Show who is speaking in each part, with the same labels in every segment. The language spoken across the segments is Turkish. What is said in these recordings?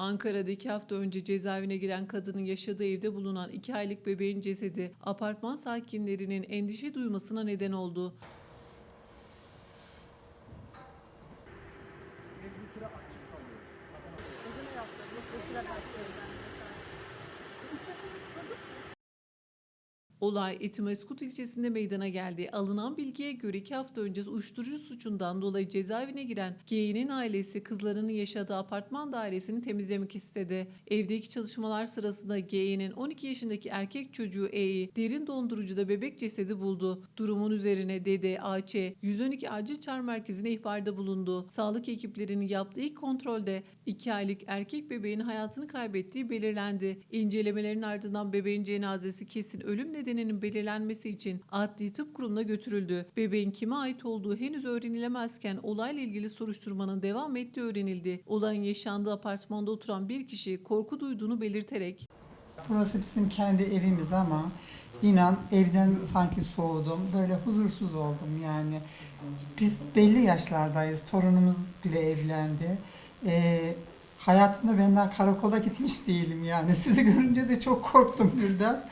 Speaker 1: Ankara'da iki hafta önce cezaevine giren kadının yaşadığı evde bulunan iki aylık bebeğin cesedi apartman sakinlerinin endişe duymasına neden oldu. Olay Etimeskut ilçesinde meydana geldi. Alınan bilgiye göre iki hafta önce uyuşturucu suçundan dolayı cezaevine giren G'nin ailesi kızlarının yaşadığı apartman dairesini temizlemek istedi. Evdeki çalışmalar sırasında G'nin 12 yaşındaki erkek çocuğu E'yi derin dondurucuda bebek cesedi buldu. Durumun üzerine dede AÇ 112 acil çağrı merkezine ihbarda bulundu. Sağlık ekiplerinin yaptığı ilk kontrolde 2 aylık erkek bebeğin hayatını kaybettiği belirlendi. İncelemelerin ardından bebeğin cenazesi kesin ölüm nedeninin belirlenmesi için adli tıp kurumuna götürüldü. Bebeğin kime ait olduğu henüz öğrenilemezken olayla ilgili soruşturmanın devam ettiği öğrenildi. Olayın yaşandığı apartmanda oturan bir kişi korku duyduğunu belirterek
Speaker 2: Burası bizim kendi evimiz ama inan evden sanki soğudum. Böyle huzursuz oldum yani. Biz belli yaşlardayız. Torunumuz bile evlendi. Ee, hayatımda ben daha karakola gitmiş değilim yani. Sizi görünce de çok korktum birden.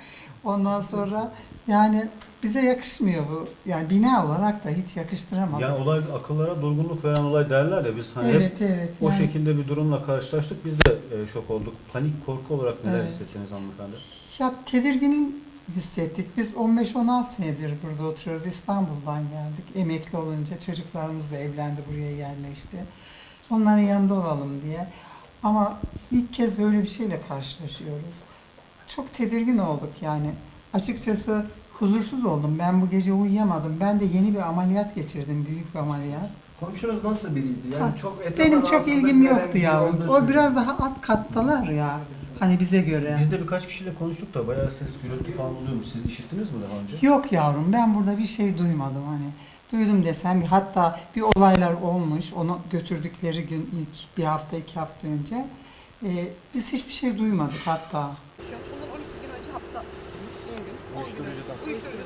Speaker 2: Ondan sonra yani bize yakışmıyor bu. Yani bina olarak da hiç yakıştıramadım.
Speaker 3: Yani olay akıllara durgunluk veren olay derler ya biz hani hep
Speaker 2: evet evet.
Speaker 3: o
Speaker 2: yani-
Speaker 3: şekilde bir durumla karşılaştık. Biz de e, şok olduk. Panik korku olarak neler
Speaker 2: Evet.
Speaker 3: hissettiniz hanımefendi?
Speaker 2: Ya tedirgin hissettik. Biz 15-16 senedir burada oturuyoruz. İstanbul'dan geldik. Emekli olunca çocuklarımız da evlendi buraya yerleşti. Onların yanında olalım diye. Ama ilk kez böyle bir şeyle karşılaşıyoruz. Çok tedirgin olduk yani. Açıkçası huzursuz oldum. Ben bu gece uyuyamadım. Ben de yeni bir ameliyat geçirdim. Büyük bir ameliyat.
Speaker 4: Komşunuz nasıl biriydi? Yani çok etrafa
Speaker 2: Benim çok
Speaker 4: rahatsızlık
Speaker 2: ilgim
Speaker 4: veren
Speaker 2: yoktu
Speaker 4: biri olduğu
Speaker 2: O biraz daha alt kattalar ya. Hani bize göre.
Speaker 3: Biz de birkaç kişiyle konuştuk da bayağı ses gürültü falan oluyormuş. Siz işittiniz mi daha önce?
Speaker 2: Yok yavrum ben burada bir şey duymadım hani. Duydum desem hatta bir olaylar olmuş. Onu götürdükleri gün ilk bir hafta iki hafta önce. Ee, biz hiçbir şey duymadık hatta.
Speaker 5: Bunlar 12 gün önce hapse atılmış. 10 gün. 10 gün önce.
Speaker 3: Uyuşturucudan.
Speaker 5: Uyuşturucu.